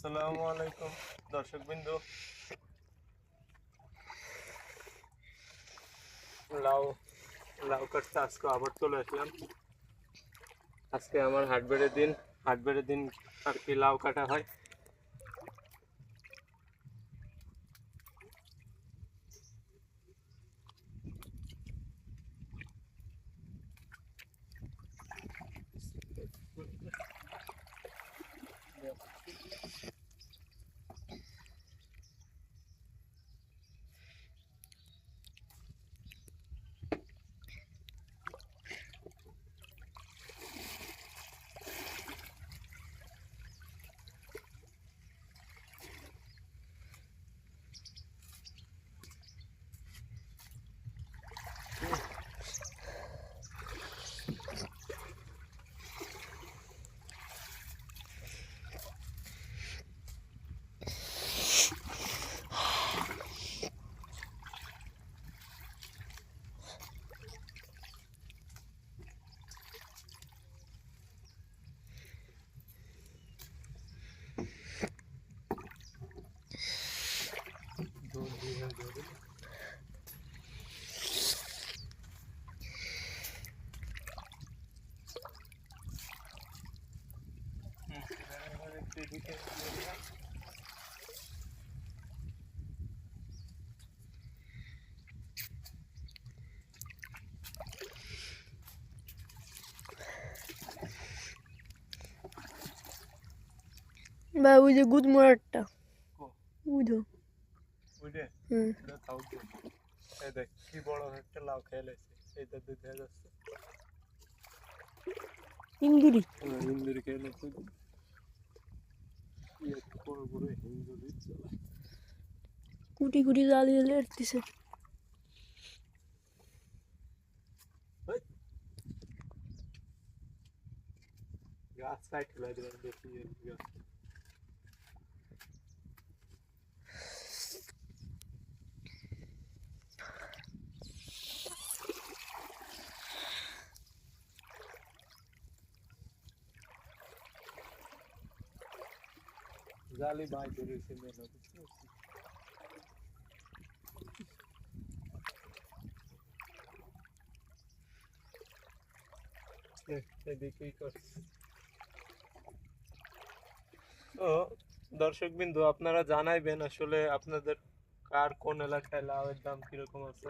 আসসালামু আলাইকুম দর্শক বিন্দু লাউ লাউ কাটতে আজকে আবার চলে আসলাম আজকে আমার হাটবারের দিন হাটবারের দিন আর কি লাউ কাটা হয় বা ওই যে গুদ মোড়ারটা? বুঝো বুঝলে হুম। এই দেখ কি বড় একটা লাউ খেয়ে লেছে। এইটা দুধ হয়ে যাচ্ছে। ইন্দুরি। হিন্দুরি খেয়ে লেছে কি এক বড় বড় হিন্দুরি চলা কুটি কুটি জ্বালিয়ে লেটতেছে গাছ কাট ফেলা দিলাম বেশি গাছ। জালি তো দর্শক বিন্দু, আপনারা জানাইবেন আসলে আপনাদের কার কোন এলাকায় লাউয়ের দাম কীরকম আছে?